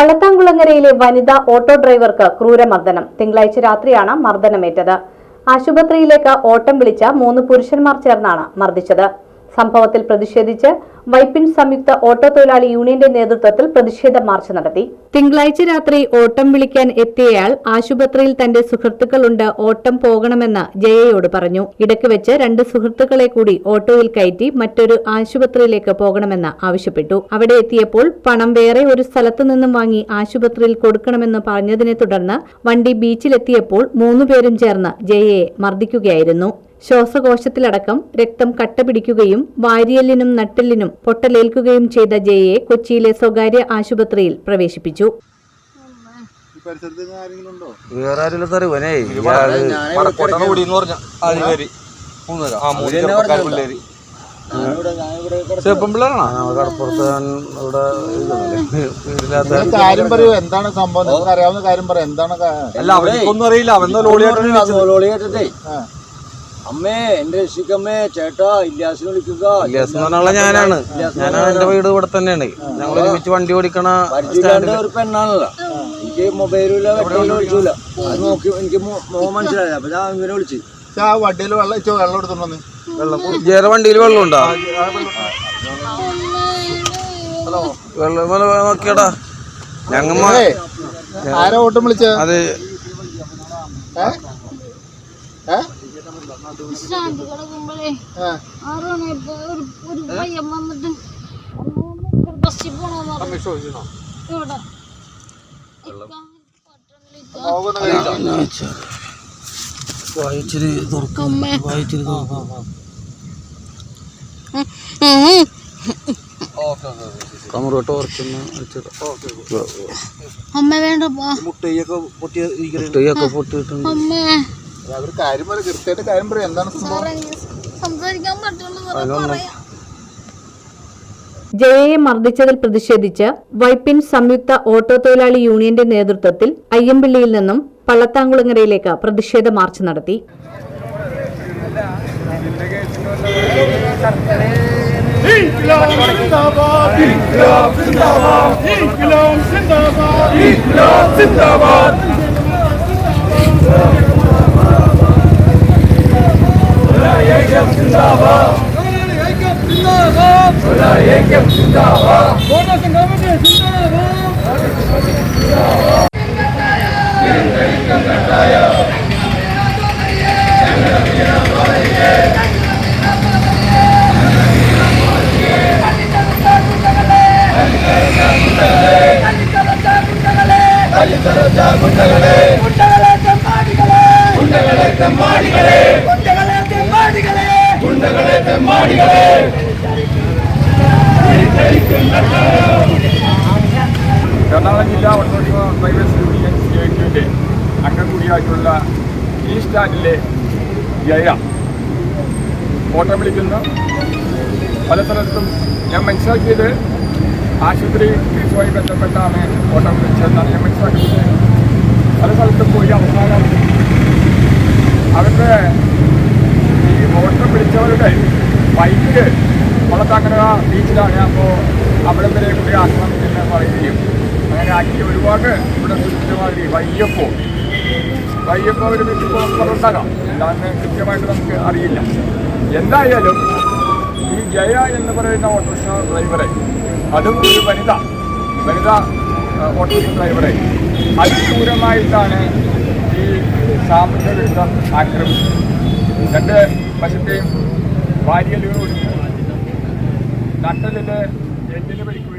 പള്ളത്താംകുളങ്ങരയിലെ വനിതാ ഓട്ടോ ഡ്രൈവർക്ക് ക്രൂരമർദ്ദനം. തിങ്കളാഴ്ച രാത്രിയാണ് മർദ്ദനമേറ്റത്. ആശുപത്രിയിലേക്ക് ഓട്ടം വിളിച്ച മൂന്ന് പുരുഷന്മാർ ചേർന്നാണ് മർദ്ദിച്ചത്. സംഭവത്തിൽ പ്രതിഷേധിച്ച് വൈപ്പിൻ സംയുക്ത ഓട്ടോ തൊഴിലാളി യൂണിയന്റെ നേതൃത്വത്തിൽ പ്രതിഷേധ മാർച്ച് നടത്തി. തിങ്കളാഴ്ച രാത്രി ഓട്ടം വിളിക്കാൻ എത്തിയയാൾ ആശുപത്രിയിൽ തന്റെ സുഹൃത്തുക്കളുണ്ട്. ഓട്ടം പോകണമെന്ന് ജയയോട് പറഞ്ഞു. ഇടയ്ക്ക് വെച്ച് രണ്ട് സുഹൃത്തുക്കളെ കൂടി ഓട്ടോയിൽ കയറ്റി മറ്റൊരു ആശുപത്രിയിലേക്ക് പോകണമെന്ന് ആവശ്യപ്പെട്ടു. അവിടെ എത്തിയപ്പോൾ പണം വേറെ ഒരു സ്ഥലത്തു നിന്നും വാങ്ങി ആശുപത്രിയിൽ കൊടുക്കണമെന്ന് പറഞ്ഞതിനെ തുടർന്ന് വണ്ടി ബീച്ചിലെത്തിയപ്പോൾ മൂന്നുപേരും ചേർന്ന് ജയയെ മർദ്ദിക്കുകയായിരുന്നു. ശ്വാസകോശത്തിലടക്കം രക്തം കട്ടപിടിക്കുകയും വാരിയലിനും നട്ടെല്ലിനും പൊട്ടലേൽക്കുകയും ചെയ്ത ജയയെ കൊച്ചിയിലെ സ്വകാര്യ ആശുപത്രിയിൽ പ്രവേശിപ്പിച്ചു. ഈ പരിസരത്ത് ഇങ്ങനെ ആരെങ്കിലും ഉണ്ടോ? വേറെ ഓടിയെന്ന് പറഞ്ഞ ആ മൂന്ന് ചെറുപ്പക്കാർ പിള്ളേര്. ഞാനിവിടെ ഞാനിവിടെ കിടക്കുന്നു. ചെറുപ്പം പിള്ളേരാണോ കടപ്പുറത്ത് ഇവിടെ ഇതൊന്നുമില്ലേ? വീടിനകത്ത് നിങ്ങൾ കാര്യം പറയൂ. എന്താണ് സംഭവം? അറിയാവുന്ന കാര്യം പറയാം. എന്താണ് അല്ല അവർക്കൊന്നും അറിയില്ല. അവൻ ലോളിയായിട്ട്. അമ്മേ എന്റെ രക്ഷിക്കമ്മേ ചേട്ടാ ഇല്ലാസിനെ വിളിക്കുക. ഇല്ലാസ് എന്ന് പറഞ്ഞ ഞാനാണ്. ഞാനാണ് എന്റെ വീട് ഇവിടെ തന്നെയാണ്. ഞങ്ങൾ ഒരുമിച്ച് വണ്ടി ഓടിക്കണ പരിചയമില്ലാണ്ട് ഒരു പെണ്ണാണല്ലോ. എനിക്ക് മൊബൈലില്ല വെട്ടിയില്ല വിളിച്ചില്ല അത് നോക്കി എനിക്ക് മോ- മോൻ മനസ്സിലായി അപ്പൊ ഞാൻ ഇങ്ങനെ വിളിച്ചു. ആ വണ്ടിയിൽ വെള്ളം ഇച്ചോ വെള്ളം എടുത്തോണ്ട് വെള്ളം ജേറെ വണ്ടിയിൽ വെള്ളം ഉണ്ടോ? വെള്ളം വെള്ളം നോക്കിയടാ. ഞങ്ങമ്മ ആരാ ഓട്ടം വിളിച്ച? അത് ശാന്തി കിടക്കുമ്പോഴേ ആറ് മണിയപ്പോ ഒരു ഒരു പയ്യൻ വന്നിട്ട് ബസ്സിൽ പറഞ്ഞു. ഇവിടെ. വായിച്ചിരി അമ്മേ. വായിച്ചിരി കമറ് ടോർച്ചൊന്ന് അടിച്ചിട്ട് അമ്മ വേണ്ട മുട്ടയൊക്കെ പൊട്ടിയിട്ടുണ്ട്. അമ്മേ. അവർ കാര്യം കൃത്യമായിട്ട് കാര്യം പറയും. എന്താണ് സംഭവം? സാറേ സംസാരിക്കാൻ പറ്റുള്ളൂ പറയാം. ജയയെ മർദ്ദിച്ചതിൽ പ്രതിഷേധിച്ച് വൈപ്പിൻ സംയുക്ത ഓട്ടോ തൊഴിലാളി യൂണിയന്റെ നേതൃത്വത്തിൽ അയ്യമ്പിള്ളിയിൽ നിന്നും പള്ളത്താങ്കുളങ്ങരയിലേക്ക് പ്രതിഷേധ മാർച്ച് നടത്തി. എറണാകുളം ജില്ലാ ഓട്ടോറിക്ഷ ഡ്രൈവേഴ്സ് യൂണിയൻ സ്റ്റേറ്റിന്റെ അംഗം കൂടിയായിട്ടുള്ള ഈ സ്റ്റാൻഡിലെ ജയ ഓട്ടം വിളിക്കുന്നു പല സ്ഥലത്തും ഞാൻ മനസ്സിലാക്കിയത് ആശുപത്രി കേസുമായി ബന്ധപ്പെട്ടാണ് ഓട്ടം വിളിച്ചതെന്നാണ് ഞാൻ മനസ്സിലാക്കുന്നത്. പല സ്ഥലത്തും പോയി അവസാനം അവരുടെ ഓട്ടം പിടിച്ചവരുടെ ബൈക്ക് കൊളത്താക്കര ബീച്ചിലാണ്. അപ്പോൾ അവിടെ വരെ കൂടി ആക്രമിക്കുന്ന പറയുകയും അങ്ങനെ ആക്കി ഒരുപാട് ഇവിടെ കൃത്യമായി വയ്യപ്പോ. വയ്യപ്പോ ഒരു പറഞ്ഞുണ്ടാകാം എന്താണെന്ന് കൃത്യമായിട്ട് നമുക്ക് അറിയില്ല. എന്തായാലും ഈ ജയ എന്ന് പറയുന്ന ഓട്ടോറിക്ഷ ഡ്രൈവറെ അതും ഒരു വനിത വനിത ഓട്ടോറിക്ഷ ഡ്രൈവറെ അതിക്രൂരമായിട്ടാണ് ഈ സാമ്പത്തിക വിരുദ്ധം ആക്രമിച്ചത്. രണ്ട് വശത്തെയും വാരിയലുകൾ ഒടിഞ്ഞു നട്ടലിൽ എല്ലിന്